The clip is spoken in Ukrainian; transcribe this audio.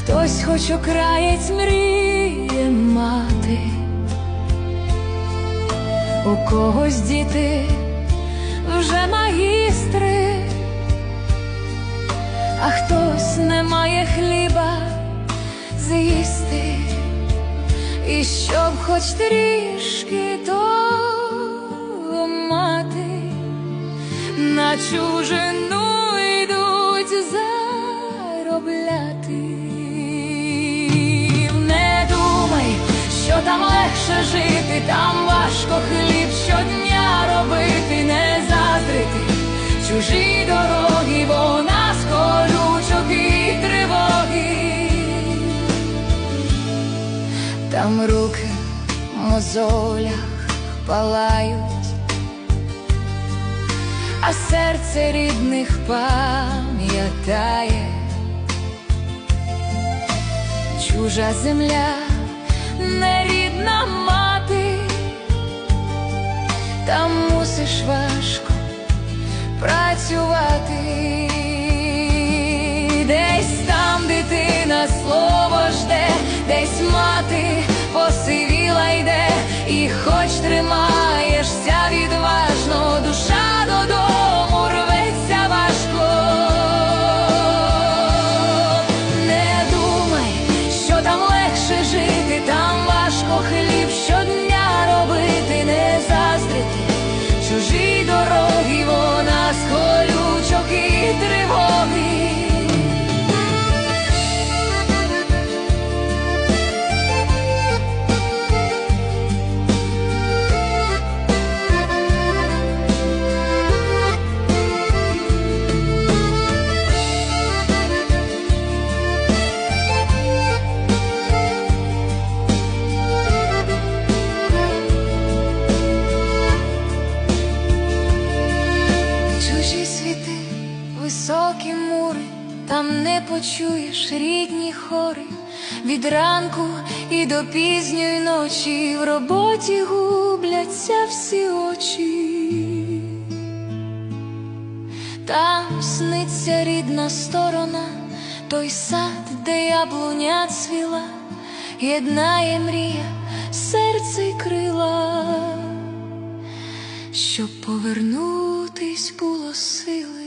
хтось хоч окраєць мріє мати, у когось діти вже магістри, а хтось не має хліба з'їсти, і щоб хоч трішки того мати на чужину там важко хліб щодня робити, не заздрити чужі дороги, бо нас колючок і тривоги. Там руки в мозолях палають а серце рідних пам'ятає, чужа земля, нерідна мусиш важко працювати, там не почуєш рідні хори, від ранку і до пізньої ночі в роботі губляться всі очі. Там сниться рідна сторона, той сад, де яблуня цвіла, єднає мрія, серце й крила щоб повернутись було сили.